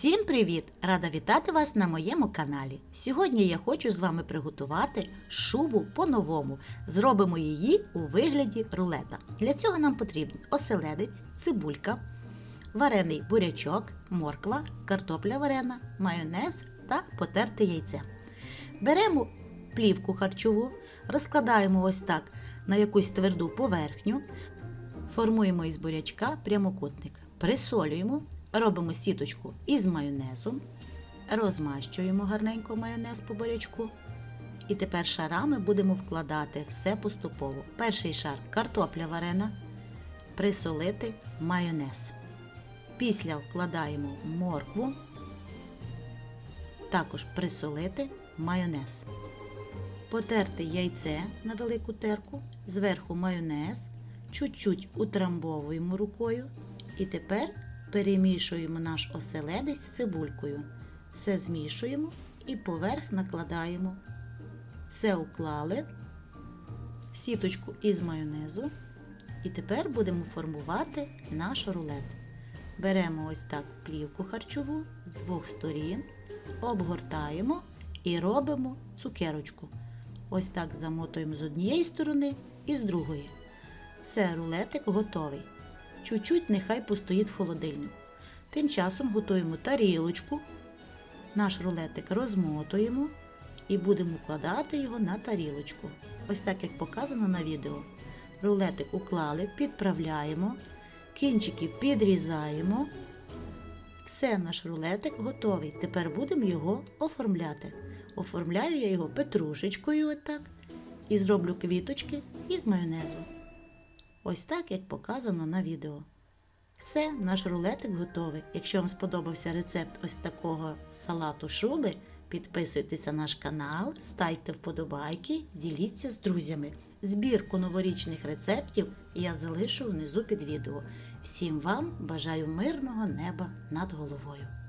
Всім привіт! Рада вітати вас на моєму каналі. Сьогодні я хочу з вами приготувати шубу по-новому. Зробимо її у вигляді рулета. Для цього нам потрібен оселедець, цибулька, варений бурячок, морква, картопля варена, майонез та потерте яйце. Беремо плівку харчову, розкладаємо ось так на якусь тверду поверхню, формуємо із бурячка прямокутник, присолюємо, робимо сіточку із майонезом, розмащуємо гарненько майонез по бурячку. І тепер шарами будемо вкладати все поступово. Перший шар картопля варена, присолити майонез. Після вкладаємо моркву, також присолити майонез. Потерти яйце на велику терку, зверху майонез, чуть-чуть утрамбовуємо рукою і тепер перемішуємо наш оселедець з цибулькою. Все змішуємо і поверх накладаємо. Все уклали, сіточку із майонезу. І тепер будемо формувати наш рулет. Беремо ось так плівку харчову з двох сторін, обгортаємо і робимо цукерочку. Ось так замотуємо з однієї сторони і з другої. Все, рулетик готовий. Чуть-чуть нехай постоїть в холодильнику. Тим часом готуємо тарілочку. Наш рулетик розмотуємо і будемо вкладати його на тарілочку. Ось так, як показано на відео. Рулетик уклали, підправляємо, кінчики підрізаємо. Все, наш рулетик готовий. Тепер будемо його оформляти. Оформляю я його петрушечкою отак і зроблю квіточки із майонезу. Ось так, як показано на відео. Все, наш рулетик готовий. Якщо вам сподобався рецепт ось такого салату шуби, підписуйтесь на наш канал, ставте вподобайки, діліться з друзями. Збірку новорічних рецептів я залишу внизу під відео. Всім вам бажаю мирного неба над головою.